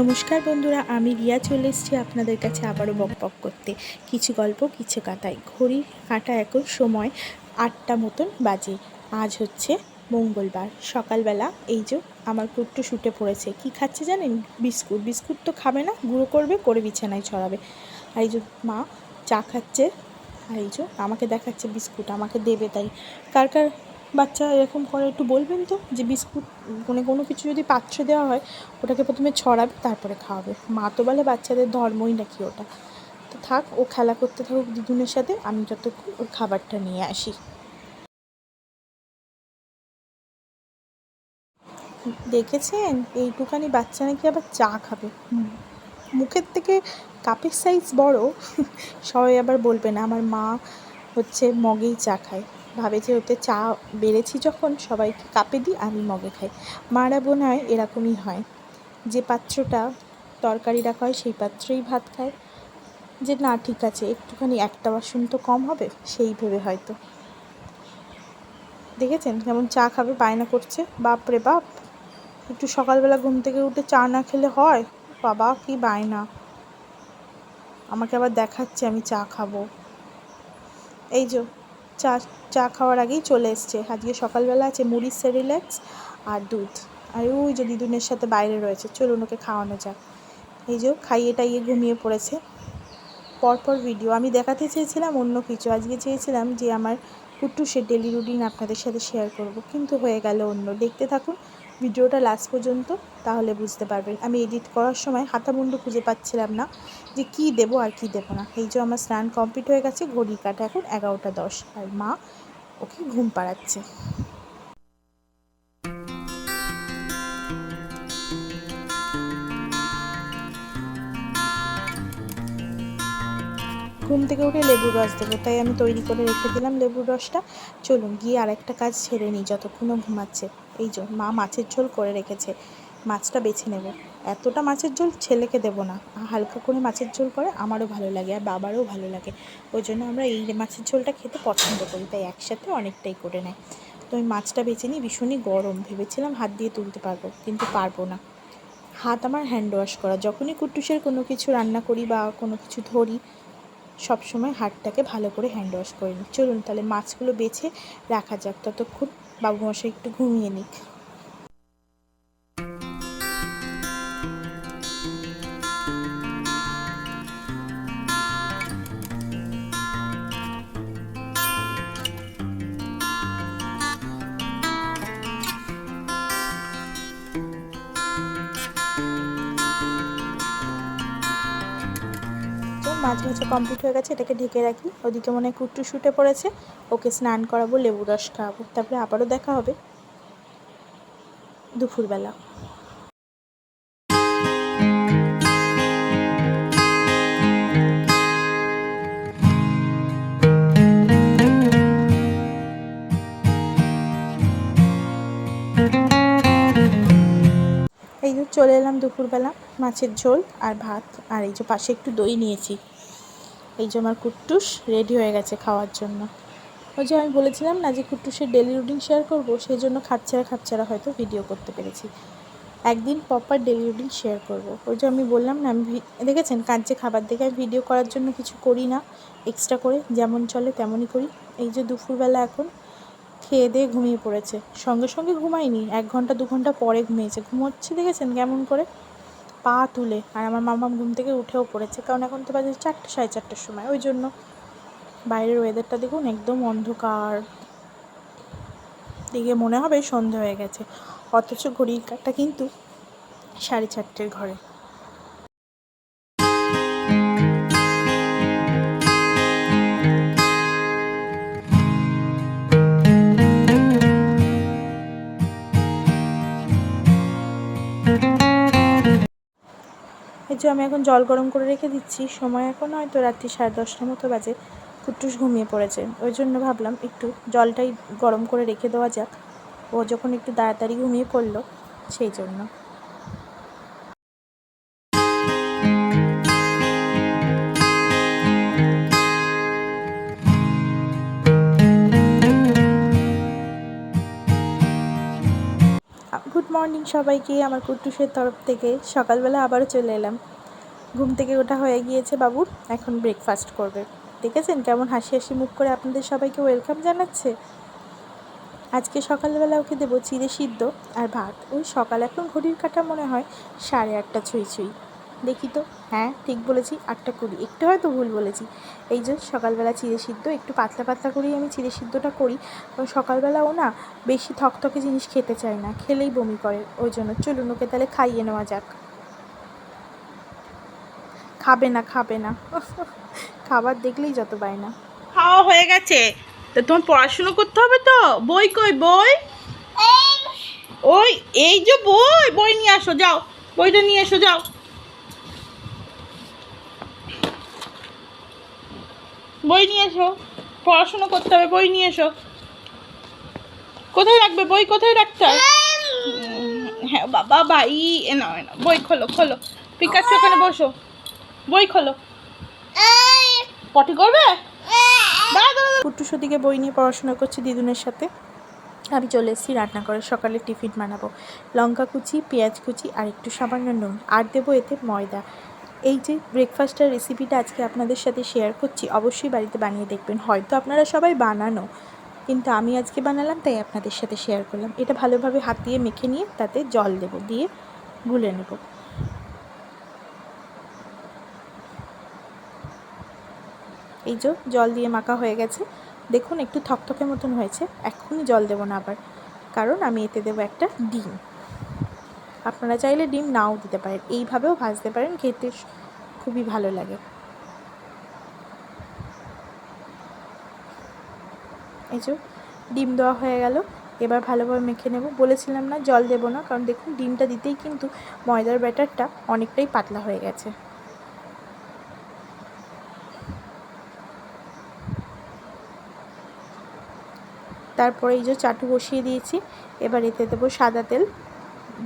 নমস্কার বন্ধুরা, আমি রিয়া চলে এসেছি আপনাদের কাছে আবারও বক বক করতে। কিছু গল্প, কিছু কাটায় ঘড়ি কাঁটা এখন সময় আটটা মতন বাজে। আজ হচ্ছে মঙ্গলবার। সকালবেলা এই যে আমার কুট্টু শুটে পড়েছে। কি খাচ্ছে জানেন? বিস্কুট। বিস্কুট তো খাবে না, গুঁড়ো করবে, করে বিছানায় ছড়াবে। আর এই যে মা চা খাচ্ছে, আর এই যে আমাকে দেখাচ্ছে বিস্কুট, আমাকে দেবে তাই। কার কার বাচ্চা এরকম করে একটু বলবেন তো যে বিস্কুট মানে কোনো কিছু যদি পাত্রে দেওয়া হয়, ওটাকে প্রথমে ছড়াবে, তারপরে খাওয়াবে। মা তো বলে বাচ্চাদের ধর্মই নাকি ওটা। তো থাক, ও খেলা করতে থাকুক দিদুনের সাথে, আমি যতক্ষণ ওর খাবারটা নিয়ে আসি। দেখেছেন? এইটুখানি বাচ্চা নাকি আবার চা খাবে। মুখের থেকে কাপের সাইজ বড়, সবাই আবার বলবে না, আমার মা হচ্ছে মগেই চা খায়। ভাবে যে ওতে চা বেড়েছি যখন সবাইকে কাপে দিই, আমি মগে খাই। মারা বোন হয় এরকমই হয়। যে পাত্রটা তরকারি রাখা হয়, সেই পাত্রেই ভাত খায়। যে না, ঠিক আছে, একটুখানি একটা বাসন তো কম হবে, সেই ভেবে হয়তো। দেখেছেন কেমন চা খাবে, বায়না করছে? বাপ রে বাপ, একটু সকালবেলা ঘুম থেকে উঠে চা না খেলে হয়? বাবা, কি বায়না। আমাকে আবার দেখাচ্ছে, আমি চা খাব। এই যে, চা চা খাওয়ার আগেই চলে এসছে। আজকে সকালবেলা আছে মুড়ির সেরিল্যাক্স আর দুধ। আর ওই যে দিদুনের সাথে বাইরে রয়েছে। চলুন ওকে খাওয়ানো যাক। এই যে খাইয়ে টাইয়ে ঘুমিয়ে পড়েছে। পরপর ভিডিও আমি দেখাতে চেয়েছিলাম অন্য কিছু। আজকে চেয়েছিলাম যে আমার কুট্টুসের ডেলি রুটিন আপনাদের সাথে শেয়ার করব। কিন্তু হয়ে গেল অন্য। দেখতে থাকুন ভিডিওটা লাস্ট পর্যন্ত, তাহলে বুঝতে পারবেন। আমি এডিট করার সময় হাতামুন্ডু খুঁজে পাচ্ছিলাম না যে কি দেবো আর কি দেবো না। এই যে আমার স্নান কমপ্লিট হয়ে গেছে ঘড়ি কাটা এখন এগারোটা দশ। আর মা ওকে ঘুম পাড়াচ্ছে। ঘুম থেকে উঠে লেবুর রস দেবো, তাই আমি তৈরি করে রেখে দিলাম লেবুর রসটা। চলুন গিয়ে আরেকটা কাজ ছেড়ে নিই যতক্ষণও ঘুমাচ্ছে। এই জন্য মা মাছের ঝোল করে রেখেছে, মাছটা বেছে নেব। এতটা মাছের ঝোল ছেলেকে দেব না। হালকা করে মাছের ঝোল করে আমারও ভালো লাগে আর বাবারও ভালো লাগে। ওই জন্য আমরা এই মাছের ঝোলটা খেতে পছন্দ করি, তাই একসাথে অনেকটাই করে নেয়। তো ওই মাছটা বেছে নিই, ভীষণই গরম। ভেবেছিলাম হাত দিয়ে তুলতে পারব, কিন্তু পারব না। হাত আমার হ্যান্ড ওয়াশ করা। যখনই কুট্টুসের কোনো কিছু রান্না করি বা কোনো কিছু ধরি, সবসময় হাতটাকে ভালো করে হ্যান্ড ওয়াশ করে নিই। চলুন তাহলে মাছগুলো বেছে রাখা যাক। ততক্ষণ বাবুমশাই একটু ঘুমিয়ে নিক। মাছ ভাজা কমপ্লিট হয়ে গেছে, এটাকে ঢেকে রাখি। ওদিকে মনে হয় কুট্টু শুটে পড়েছে, ওকে স্নান করাবো লেবু রস খাওয়াবো। তারপরে আবারও দেখা হবে দুপুরবেলা। এই চলে এলাম দুপুরবেলা, মাছের ঝোল আর ভাত। আর এই যে পাশে একটু দই নিয়েছি। এই যে আমার কুট্টুস রেডি হয়ে গেছে খাওয়ার জন্য। ওই যে আমি বলেছিলাম না যে কুট্টুসের ডেলি রুটিন শেয়ার করব, সেই জন্য খাচ্ছাড়া খাচ্ছাড়া হয়তো ভিডিও করতে পেরেছি। একদিন প্রপার ডেলি রুটিন শেয়ার করব। ওই যে আমি বললাম না, আমি দেখেছেন কাঁচে খাবার দেখে, আমি ভিডিও করার জন্য কিছু করি না। এক্সট্রা করে যেমন চলে তেমনই করি। এই যে দুপুরবেলা এখন খেয়ে দিয়ে ঘুমিয়ে পড়েছে। সঙ্গে সঙ্গে ঘুমায়নি এক ঘণ্টা, দু ঘণ্টা পরে ঘুমিয়েছে। ঘুমোচ্ছে, দেখেছেন কেমন করে? পা তুলে। আর আমার মামা ঘুম থেকে উঠেও পড়েছে, কারণ এখন তো বাজে চারটে, সাড়ে চারটের সময়। ওই জন্য বাইরের ওয়েদারটা দেখুন একদম অন্ধকার। দিকে মনে হবে সন্ধে হয়ে গেছে। অথচ ঘড়ির কাঠটা কিন্তু সাড়ে চারটের ঘরে। এই যে আমি এখন জল গরম করে রেখে দিচ্ছি, সময় এখন হয়তো রাত্রি সাড়ে দশটার মতো বাজে কুটুস ঘুমিয়ে পড়েছে। ওই জন্য ভাবলাম একটু জলটাই গরম করে রেখে দেওয়া যাক। ও যখন একটু তাড়াতাড়ি ঘুমিয়ে পড়ল, সেই জন্য। মর্নিং সবাইকে আমার কুটুসের তরফ থেকে সকালবেলা আবারও চলে এলাম। ঘুম থেকে ওঠা হয়ে গিয়েছে বাবু, এখন ব্রেকফাস্ট করবে। দেখেছেন কেমন হাসি হাসি মুখ করে আপনাদের সবাইকে ওয়েলকাম জানাচ্ছে? আজকে সকালবেলা ওকে দেবো চিড়ে সিদ্ধ আর ভাত। ওই সকাল এখন ঘড়ির কাটা মনে হয় সাড়ে আটটা ছুঁই ছুঁই। দেখি তো। হ্যাঁ ঠিক বলেছি আটটা কুড়ি। একটু হয়তো ভুল বলেছি। এই যে সকালবেলা চিড়ে সিদ্ধ একটু পাতলা পাতলা করেই আমি চিড়ে সিদ্ধটা করি। কারণ সকালবেলা ও না বেশি থকথকে জিনিস খেতে চায় না খেলেই বমি করে। ওই জন্য চলুন ওকে তাহলে খাইয়ে নেওয়া যাক। খাবে না খাবে না। খাবার দেখলেই যত পায় না। খাওয়া হয়ে গেছে। তো তোমার পড়াশুনো করতে হবে তো? বই কই বই? ওই এই যে বই বই নিয়ে আসো যাও। বইটা নিয়ে এসো যাও। বই নিয়ে এসো। পড়াশুনো করতে হবে, বই নিয়ে এসো। কোথায় রাখবে বই? কোথায় রাখতে হয়? হ্যাঁ বাবা, ভাই, এ নাও এ বই খোলো খোলো। পিকাচ্ছি ওখানে, বসো। বই খোলো। পটি করবে। পুট্টু সদিকে বই নিয়ে পড়াশোনা করছে দিদুনের সাথে। আমি চলে এসেছি রান্না করে। সকালে টিফিন বানাবো। লঙ্কা কুচি, পেঁয়াজ কুচি আর একটু সামান্য নুন। আর দেবো এতে ময়দা। এই যে ব্রেকফাস্টের রেসিপিটা আজকে আপনাদের সাথে শেয়ার করছি, অবশ্যই বাড়িতে বানিয়ে দেখবেন। হয়তো আপনারা সবাই বানানো, কিন্তু আমি আজকে বানালাম, তাই আপনাদের সাথে শেয়ার করলাম। এটা ভালোভাবে হাত দিয়ে মেখে নিয়ে তাতে জল দেবো, দিয়ে গুলে নেব। এই যে জল দিয়ে মাখা হয়ে গেছে। দেখুন, একটু থকথকে মতন হয়েছে। এক্ষুনি জল দেবো না আবার, কারণ আমি এতে দেবো একটা ডিম। আপনারা চাইলে ডিম নাও দিতে পারেন। এইভাবেও ভাজতে পারেন, খেতে খুবই ভালো লাগে। এই যে ডিম দেওয়া হয়ে গেল, এবার ভালোভাবে মেখে নেব। বলেছিলাম না জল দেবো না, কারণ দেখুন ডিমটা দিতেই কিন্তু ময়দার ব্যাটারটা অনেকটাই পাতলা হয়ে গেছে। তারপরে এই যে চাটু বসিয়ে দিয়েছি, এবার এতে দেবো সাদা তেল।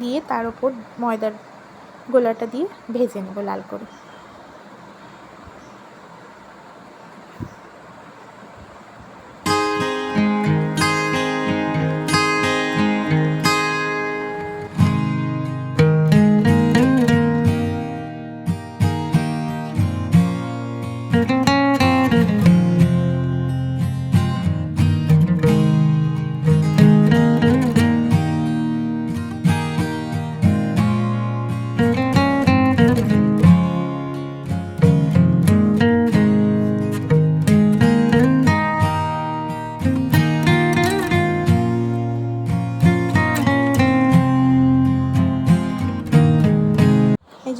দিয়ে তার ওপর ময়দার গোলাটা দিয়ে ভেজে নেব লাল করে। এই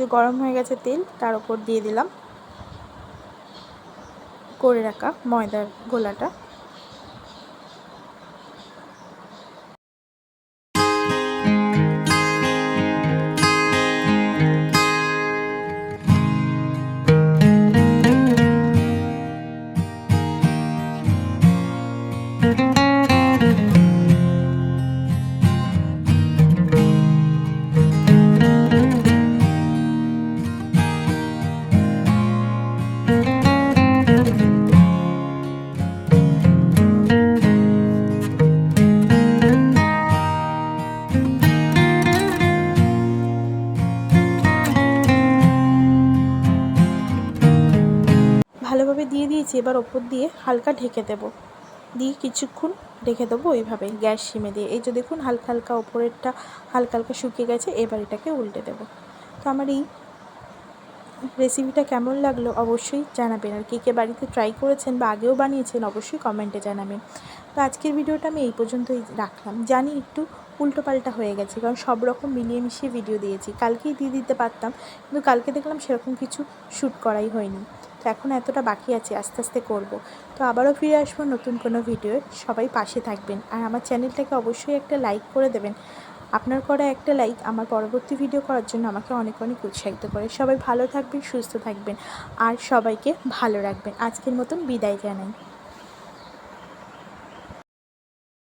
যে গরম হয়ে গেছে তেল তার উপর দিয়ে দিলাম। করে রাখা ময়দার গোলাটা। দিয়ে দিয়েছি, এবার ওপর দিয়ে হালকা ঢেকে দেব। দিয়ে কিছুক্ষণ রেখে দেবো ওইভাবে গ্যাস সিমে দিয়ে। এই যে দেখুন, হালকা হালকা ওপরেরটা হালকা হালকা শুকিয়ে গেছে, এবার এটাকে উল্টে দেবো। তো আমার এই রেসিপিটা কেমন লাগল অবশ্যই জানাবেন। আর কে কে বাড়িতে ট্রাই করেছেন বা আগেও বানিয়েছেন অবশ্যই কমেন্টে জানাবেন। তো আজকের ভিডিওটা আমি এই পর্যন্তই রাখলাম। জানি একটু উল্টোপাল্টা হয়ে গেছে, কারণ সব রকম মিলিয়ে মিশিয়ে ভিডিও দিয়েছি। কালকেই দিয়ে দিতে পারতাম, কিন্তু কালকে দেখলাম সেরকম কিছু শ্যুট করাই হয়নি। এখন এতটা বাকি আছে, আস্তে আস্তে করব। তো আবারও ফিরে আসব নতুন কোনো ভিডিও সবাই পাশে থাকবেন। আর আমার চ্যানেলটাকে অবশ্যই একটা লাইক করে দেবেন। আপনার করা একটা লাইক আমার পরবর্তী ভিডিও করার জন্য আমাকে অনেক অনেক উৎসাহিত করে। সবাই ভালো থাকবেন, সুস্থ থাকবেন। আর সবাইকে ভালো রাখবেন। আজকের মতন বিদায় জানাই।